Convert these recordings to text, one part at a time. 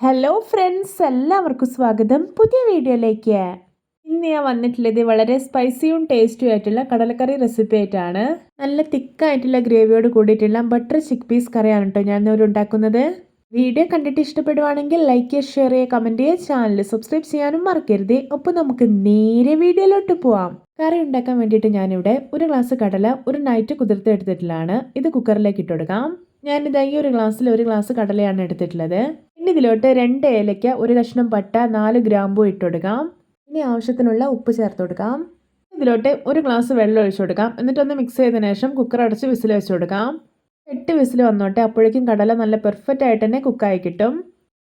Hello friends എല്ലാവർക്കും സ്വാഗതം. പുതിയ വീഡിയോയിലേക്ക്. ഇന്ന് ഞാൻ വന്നിട്ടുള്ളത് വളരെ സ്പൈസിയും ടേസ്റ്റും ആയിട്ടുള്ള കടലക്കറി റെസിപ്പി ആയിട്ടാണ്. നല്ല തിക്കായിട്ടുള്ള ഗ്രേവിയോട് കൂടിയിട്ടുള്ള ബട്ടർ ചിക്ക് പീസ് കറിയാണ് കേട്ടോ ഞാൻ ഇന്നൊരു ഉണ്ടാക്കുന്നത്. വീഡിയോ കണ്ടിട്ട് ഇഷ്ടപ്പെടുവാണെങ്കിൽ ലൈക്ക് ചെയ്യുക ഷെയർ ചെയ്യുക കമന്റ് ചെയ്യുക. ചാനൽ സബ്സ്ക്രൈബ് ചെയ്യാനും മറക്കരുത്. ഒപ്പം നമുക്ക് നേരെ വീഡിയോയിലോട്ട് പോവാം. കറി ഉണ്ടാക്കാൻ വേണ്ടിയിട്ട് ഞാനിവിടെ ഒരു ഗ്ലാസ് കടല ഒരു നൈറ്റ് കുതിർത്തെടുത്തിട്ടുള്ളതാണ് ഇത് കുക്കറിലേക്ക് ഇട്ടുകൊടുക്കാം ഞാനിതായി ഒരു ഗ്ലാസ്സിൽ ഒരു ഗ്ലാസ് കടലയാണ് എടുത്തിട്ടുള്ളത്. ഇനി ഇതിലോട്ട് രണ്ട് ഏലയ്ക്ക ഒരു കഷ്ണം പട്ട നാല് ഗ്രാമ്പൂ ഇട്ടുകൊടുക്കാം ഇനി ആവശ്യത്തിനുള്ള ഉപ്പ് ചേർത്ത് കൊടുക്കാം ഇതിലോട്ട് ഒരു ഗ്ലാസ് വെള്ളം ഒഴിച്ചു കൊടുക്കാം. എന്നിട്ടൊന്ന് മിക്സ് ചെയ്തതിനു ശേഷം കുക്കർ അടച്ച് വിസിൽ വെച്ച് കൊടുക്കാം. എട്ട് വിസിൽ വന്നോട്ടെ അപ്പോഴേക്കും കടല നല്ല പെർഫെക്റ്റ് ആയിട്ട് തന്നെ കുക്കായി കിട്ടും.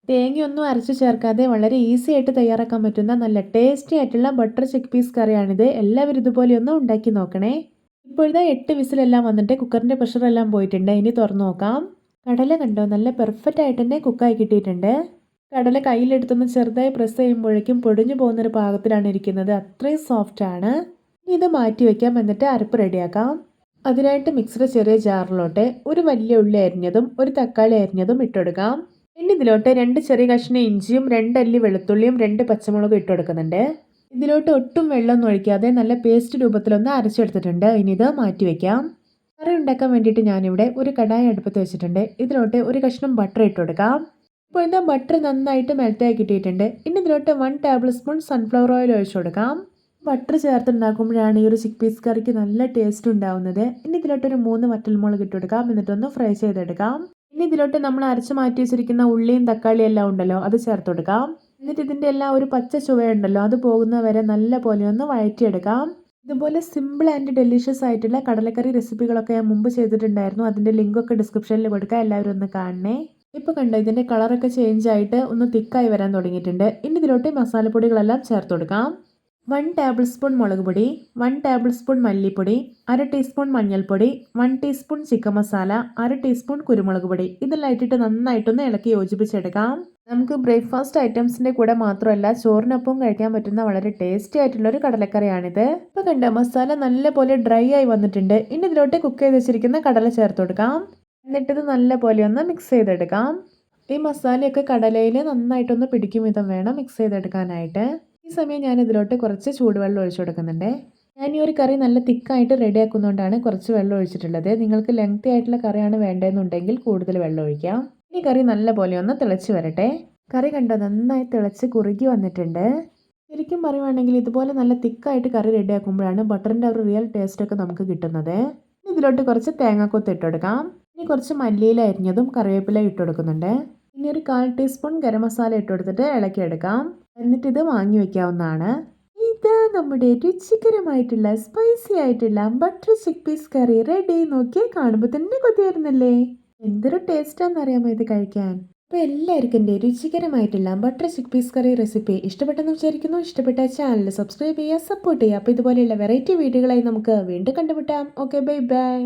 തേങ്ങയൊന്നും അരച്ച് ചേർക്കാതെ വളരെ ഈസി ആയിട്ട് തയ്യാറാക്കാൻ പറ്റുന്ന നല്ല ടേസ്റ്റി ആയിട്ടുള്ള ബട്ടർ ചിക്ക് പീസ് കറിയാണിത്. എല്ലാവരും ഇതുപോലെ ഒന്ന് ഉണ്ടാക്കി നോക്കണേ. ഇപ്പോഴത്തെ എട്ട് വിസിലെല്ലാം വന്നിട്ട് കുക്കറിന്റെ പ്രഷറെല്ലാം പോയിട്ടുണ്ട്. ഇനി തുറന്നു നോക്കാം. കടല കണ്ടോ? നല്ല പെർഫെക്റ്റ് ആയിട്ട് തന്നെ കുക്കായി കിട്ടിയിട്ടുണ്ട്. കടല കയ്യിലെടുത്തൊന്ന് ചെറുതായി പ്രസ് ചെയ്യുമ്പോഴേക്കും പൊടിഞ്ഞു പോകുന്നൊരു പാകത്തിലാണ് ഇരിക്കുന്നത്. അത്രയും സോഫ്റ്റ് ആണ്. ഇനി ഇത് മാറ്റി വയ്ക്കാം എന്നിട്ട് അരപ്പ് റെഡിയാക്കാം അതിനായിട്ട് മിക്സിയുടെ ചെറിയ ജാറിലോട്ട് ഒരു വലിയ ഉള്ളി അരിഞ്ഞതും ഒരു തക്കാളി അരിഞ്ഞതും ഇട്ടുകൊടുക്കാം ഇനി ഇതിലോട്ട് രണ്ട് ചെറിയ കഷ്ണ ഇഞ്ചിയും രണ്ട് അല്ലി വെളുത്തുള്ളിയും രണ്ട് പച്ചമുളകും ഇട്ടുകൊടുക്കുന്നുണ്ട് ഇതിലോട്ട് ഒട്ടും വെള്ളമൊന്നും ഒഴിക്കാതെ നല്ല പേസ്റ്റ് രൂപത്തിലൊന്ന് അരച്ചെടുത്തിട്ടുണ്ട്. ഇനി ഇത് മാറ്റി വയ്ക്കാം കറി ഉണ്ടാക്കാൻ വേണ്ടിയിട്ട് ഞാനിവിടെ ഒരു കടായി അടുപ്പത്ത് വെച്ചിട്ടുണ്ട്. ഇതിലോട്ട് ഒരു കഷ്ണം ബട്ടർ ഇട്ട് കൊടുക്കാം. ഇപ്പോൾ എന്താ ബട്ടർ നന്നായിട്ട് മെൽറ്റായി കിട്ടിയിട്ടുണ്ട്. ഇനി ഇതിലോട്ട് one table spoon sunflower oil ഒഴിച്ചു കൊടുക്കാം. ബട്ടർ ചേർത്തുണ്ടാക്കുമ്പോഴാണ് ഈ ഒരു ചിക്ക് പീസ് കറിക്ക് നല്ല ടേസ്റ്റ് ഉണ്ടാവുന്നത്. ഇനി ഇതിലോട്ട് ഒരു മൂന്ന് വറ്റൽമുളക് ഇട്ട് കൊടുക്കാം. എന്നിട്ടൊന്ന് ഫ്രൈ ചെയ്തെടുക്കാം. ഇനി ഇതിലോട്ട് നമ്മൾ അരച്ച് മാറ്റി വെച്ചിരിക്കുന്ന ഉള്ളിയും തക്കാളിയും എല്ലാം ഉണ്ടല്ലോ അത് ചേർത്ത് കൊടുക്കാം. എന്നിട്ട് ഇതിന്റെ എല്ലാം ഒരു പച്ച ചുവയുണ്ടല്ലോ അത് പോകുന്ന വരെ നല്ല പോലെ ഒന്ന് വഴറ്റിയെടുക്കാം. ഇതുപോലെ സിമ്പിൾ ആൻഡ് ഡെലിഷ്യസ് ആയിട്ടുള്ള കടലക്കറി റെസിപ്പികളൊക്കെ ഞാൻ മുമ്പ് ചെയ്തിട്ടുണ്ടായിരുന്നു. അതിന്റെ ലിങ്കൊക്കെ ഡിസ്ക്രിപ്ഷനിൽ കൊടുക്കാം. എല്ലാവരും ഒന്ന് കാണണേ. ഇപ്പോൾ കണ്ടോ ഇതിന്റെ കളറൊക്കെ ചേഞ്ച് ആയിട്ട് ഒന്ന് തിക്കായി വരാൻ തുടങ്ങിയിട്ടുണ്ട്. ഇനി ഇതിലോട്ട് മസാലപ്പൊടികളെല്ലാം ചേർത്ത് കൊടുക്കാം. വൺ ടേബിൾ സ്പൂൺ മുളക് പൊടി വൺ ടേബിൾ സ്പൂൺ മല്ലിപ്പൊടി അര ടീസ്പൂൺ മഞ്ഞൾപ്പൊടി വൺ ടീസ്പൂൺ ചിക്കൻ മസാല അര ടീസ്പൂൺ കുരുമുളക് പൊടി. ഇതെല്ലാം ഇട്ടിട്ട് നന്നായിട്ടൊന്ന് ഇളക്കി യോജിപ്പിച്ചെടുക്കാം. നമുക്ക് ബ്രേക്ക്ഫാസ്റ്റ് ഐറ്റംസിന്റെ കൂടെ മാത്രമല്ല ചോറിനൊപ്പം കഴിക്കാൻ പറ്റുന്ന വളരെ ടേസ്റ്റി ആയിട്ടുള്ള ഒരു കടലക്കറിയാണിത്. ഇപ്പോൾ കണ്ട മസാല നല്ലപോലെ ഡ്രൈ ആയി വന്നിട്ടുണ്ട്. ഇനി ഇതിലോട്ട് കുക്ക് ചെയ്ത് വെച്ചിരിക്കുന്ന കടല ചേർത്ത് കൊടുക്കാം. എന്നിട്ടിത് നല്ലപോലെ ഒന്ന് മിക്സ് ചെയ്തെടുക്കാം. ഈ മസാലയൊക്കെ കടലയിൽ നന്നായിട്ടൊന്ന് പിടിക്കും വിധം വേണം മിക്സ് ചെയ്തെടുക്കാനായിട്ട്. ഈ സമയം ഞാൻ ഇതിലോട്ട് കുറച്ച് ചൂടുവെള്ളം ഒഴിച്ചു കൊടുക്കുന്നുണ്ട്. ഞാൻ ഈ ഒരു കറി നല്ല തിക്കായിട്ട് റെഡി ആക്കുന്നതുകൊണ്ടാണ് കുറച്ച് വെള്ളം ഒഴിച്ചിട്ടുള്ളത്. നിങ്ങൾക്ക് ലെങ്തി ആയിട്ടുള്ള കറിയാണ് വേണ്ടതെന്നുണ്ടെങ്കിൽ കൂടുതൽ വെള്ളം ഒഴിക്കാം. ഈ കറി നല്ല പോലെ ഒന്ന് തിളച്ച് വരട്ടെ. കറി കണ്ടോ നന്നായി തിളച്ച് കുറുകി വന്നിട്ടുണ്ട്. ശരിക്കും പറയുവാണെങ്കിൽ ഇതുപോലെ നല്ല തിക്കായിട്ട് കറി റെഡി ആക്കുമ്പോഴാണ് ബട്ടറിന്റെ ഒരു റിയൽ ടേസ്റ്റ് ഒക്കെ നമുക്ക് കിട്ടുന്നത്. ഇതിലോട്ട് കുറച്ച് തേങ്ങാക്കൊത്ത് ഇട്ടുകൊടുക്കാം ഇനി കുറച്ച് മല്ലിയില അരിഞ്ഞതും കറിവേപ്പില ഇട്ടുകൊടുക്കുന്നുണ്ട് ഇനി ഒരു കാൽ ടീസ്പൂൺ ഗരം മസാല ഇട്ടുകൊടുത്തിട്ട് ഇളക്കിയെടുക്കാം. എന്നിട്ട് ഇത് വാങ്ങി വെക്കാവുന്നതാണ്. ഇതാ നമ്മുടെ രുചികരമായിട്ടുള്ള സ്പൈസി ആയിട്ടുള്ള butter chickpeas curry ready നോക്കിയാൽ കാണുമ്പോൾ തന്നെ കൊതി വരുന്നില്ലേ എന്തൊരു ടേസ്റ്റാണെന്നറിയാമോ ഇത് കഴിക്കാൻ? അപ്പോൾ എല്ലാവർക്കും എന്റെ രുചികരമായിട്ടുള്ള butter chickpeas curry recipe ഇഷ്ടപ്പെട്ടെന്ന് വിചാരിക്കുന്നു. ഇഷ്ടപ്പെട്ട ചാനൽ സബ്സ്ക്രൈബ് ചെയ്യുക സപ്പോർട്ട് ചെയ്യുക. അപ്പോൾ ഇതുപോലെയുള്ള വെറൈറ്റി വീഡിയോകളായി നമുക്ക് വീണ്ടും കണ്ടുമുട്ടാം. Okay bye bye